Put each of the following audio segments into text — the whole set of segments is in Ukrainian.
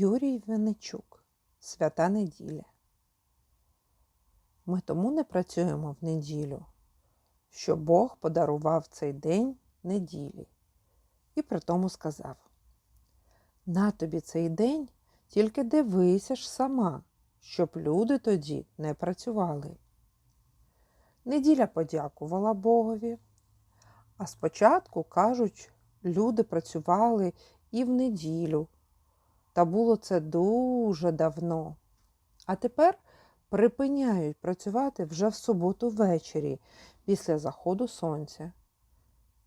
Юрій Венечук. Свята неділя. Ми тому не працюємо в неділю, що Бог подарував цей день неділі. І при тому сказав: На тобі цей день тільки дивися ж сама, щоб люди тоді не працювали. Неділя подякувала Богові. А спочатку, кажуть, люди працювали і в неділю. Та було це дуже давно. А тепер припиняють працювати вже в суботу ввечері після заходу сонця.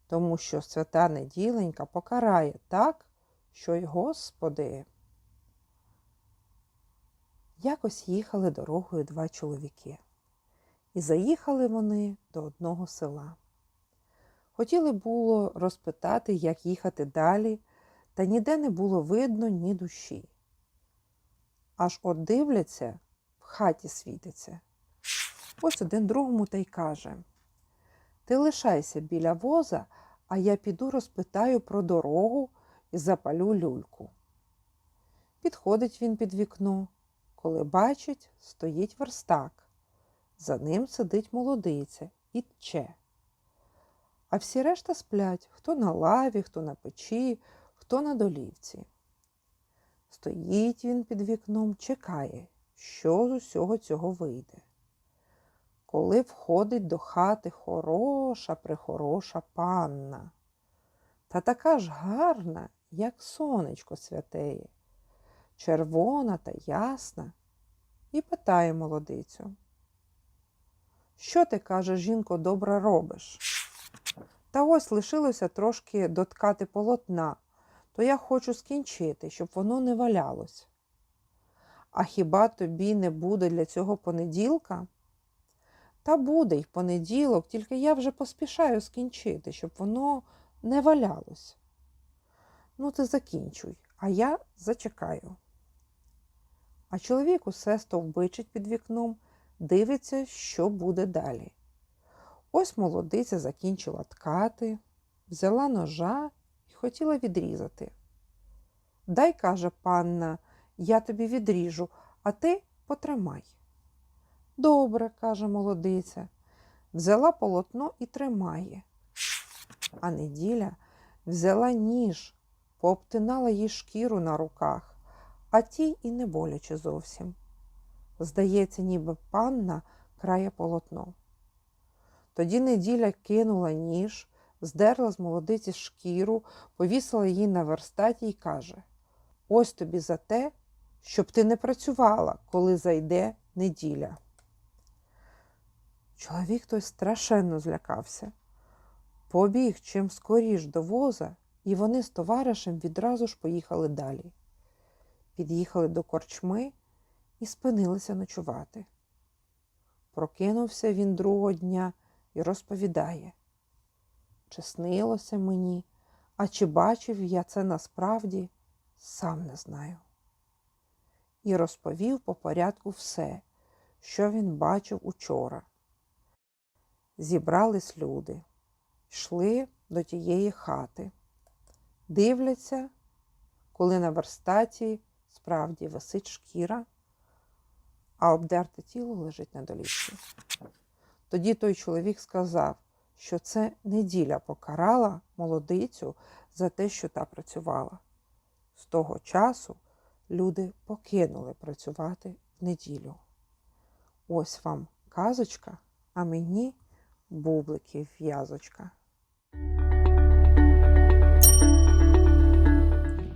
Тому що свята неділенька покарає так, що й Господи. Якось їхали дорогою два чоловіки. І заїхали вони до одного села. Хотіли було розпитати, як їхати далі, та ніде не було видно ні душі. Аж от дивляться, в хаті світиться. Ось один другому та й каже Ти лишайся біля воза, а я піду розпитаю про дорогу і запалю люльку. Підходить він під вікно, коли бачить, стоїть верстак. За ним сидить молодиця і тче. А всі решта сплять хто на лаві, хто на печі, хто на долівці. Стоїть він під вікном, чекає, що з усього цього вийде. Коли входить до хати хороша прихороша панна, та така ж гарна, як сонечко святеє, червона та ясна, і питає молодицю. Що ти, каже, жінко, добре робиш? Та ось лишилося трошки доткати полотна, то я хочу скінчити, щоб воно не валялось. А хіба тобі не буде для цього понеділка? Та буде й понеділок, тільки я вже поспішаю скінчити, щоб воно не валялось. Ну, ти закінчуй, а я зачекаю. А чоловік усе стовбичить під вікном, дивиться, що буде далі. Ось молодиця закінчила ткати, взяла ножа хотіла відрізати. Дай, каже панна, я тобі відріжу, а ти потримай. Добре, каже молодиця, взяла полотно і тримає. А неділя взяла ніж, пообтинала їй шкіру на руках, а тій і не боляче зовсім. Здається, ніби панна крає полотно. Тоді неділя кинула ніж, здерла з молодиці шкіру, повісила її на верстаті і каже: Ось тобі за те, щоб ти не працювала, коли зайде неділя. Чоловік той страшенно злякався. Побіг чим скоріш до воза, і вони з товаришем відразу ж поїхали далі. Під'їхали до корчми і спинилися ночувати. Прокинувся він другого дня і розповідає, чи снилося мені, а чи бачив я це насправді, сам не знаю. І розповів по порядку все, що він бачив учора. Зібрались люди, йшли до тієї хати, дивляться, коли на верстаті справді висить шкіра, а обдерте тіло лежить на долівці. Тоді той чоловік сказав, що це неділя покарала молодицю за те, що та працювала. З того часу люди покинули працювати в неділю. Ось вам казочка, а мені бубликів в'язочка.